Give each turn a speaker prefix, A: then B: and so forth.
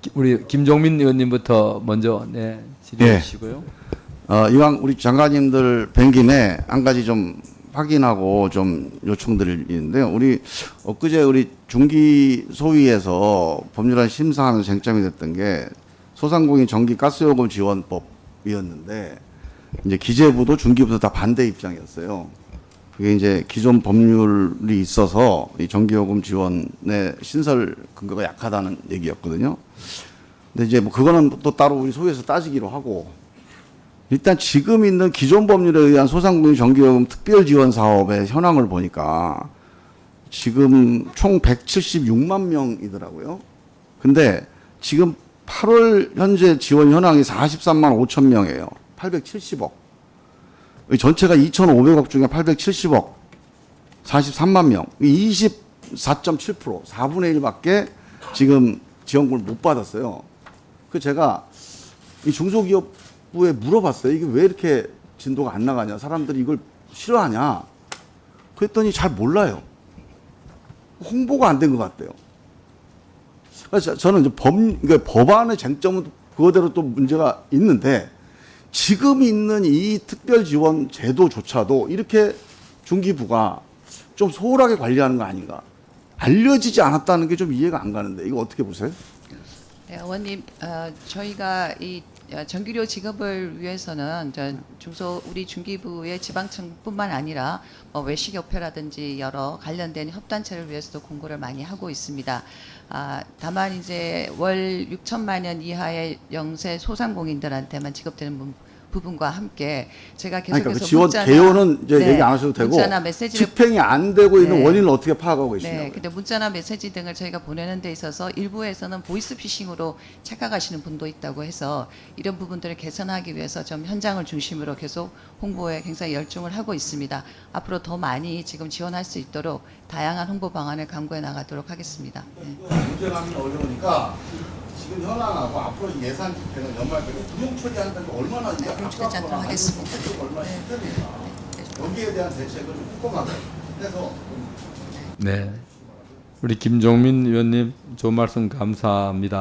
A: 기- 우리 김종민 의원님부터 먼저 네 질의해
B: 예.
A: 주시고요.
B: 어, 이왕 우리 장관님들 뵌 김에 한 가지 좀 확인하고 좀 요청드릴 있는데요. 우리 엊그제 우리 중기 소위에서 법률안 심사하는 쟁점이 됐던 게 소상공인 전기 가스요금 지원법이었는데 이제 기재부도 중기부도 다 반대 입장이었어요. 그게 이제 기존 법률이 있어서 이 전기요금 지원의 신설 근거가 약하다는 얘기였거든요. 근데 이제 뭐 그거는 또 따로 우리 소위에서 따지기로 하고 일단 지금 있는 기존 법률에 의한 소상공인 전기요금 특별 지원 사업의 현황을 보니까 지금 총 176만 명이더라고요. 근데 지금 8월 현재 지원 현황이 43만 5천 명이에요. 870억. 이 전체가 2,500억 중에 870억. 43만 명. 24.7% 4분의 1밖에 지금 지원금을 못 받았어요. 그 제가 이 중소기업부에 물어봤어요. 이게 왜 이렇게 진도가 안 나가냐? 사람들이 이걸 싫어하냐? 그랬더니 잘 몰라요. 홍보가 안 된 것 같대요. 그래서 저는 이제 법, 그러니까 법안의 쟁점은 그거대로 또 문제가 있는데 지금 있는 이 특별 지원 제도조차도 이렇게 중기부가 좀 소홀하게 관리하는 거 아닌가? 알려지지 않았다는 게 좀 이해가 안 가는데 이거 어떻게 보세요?
C: 네, 의원님, 어, 저희가 이 어, 전기료 지급을 위해서는 저 중소 우리 중기부의 지방청뿐만 아니라 뭐 외식협회라든지 여러 관련된 협단체를 위해서도 공고를 많이 하고 있습니다. 아, 다만 이제 월 6천만 원 이하의 영세 소상공인들한테만 지급되는 부- 부분과 함께 제가
B: 아니,
C: 계속해서
B: 그러니까 그 지원
C: 문자나-
B: 개요는 이제
C: 네,
B: 얘기 안 하셔도 되고
C: 문자나 메시지를
B: 집행이 안 되고 있는
C: 네.
B: 원인을 어떻게 파악하고 계시냐고요.
C: 네, 근데 문자나 메시지 등을 저희가 보내는 데 있어서 일부에서는 보이스 피싱으로 착각하시는 분도 있다고 해서 이런 부분들을 개선하기 위해서 좀 현장을 중심으로 계속 홍보에 굉장히 열중을 하고 있습니다. 앞으로 더 많이 지금 지원할 수 있도록 다양한 홍보 방안을 강구해 나가도록 하겠습니다. 네.
B: 문제감이 어려우니까 지금 현황하고 앞으로 예산 집행은 연말까지 구용 처리한다는 게 얼마나 이제
C: 구용 처리 네, 좀 하겠습니다.
B: 얼마나 힘드니까 여기에 대한 대책을 좀 꼼꼼하게 해서
A: 네. 우리 김종민 의원님 좋은 말씀 감사합니다.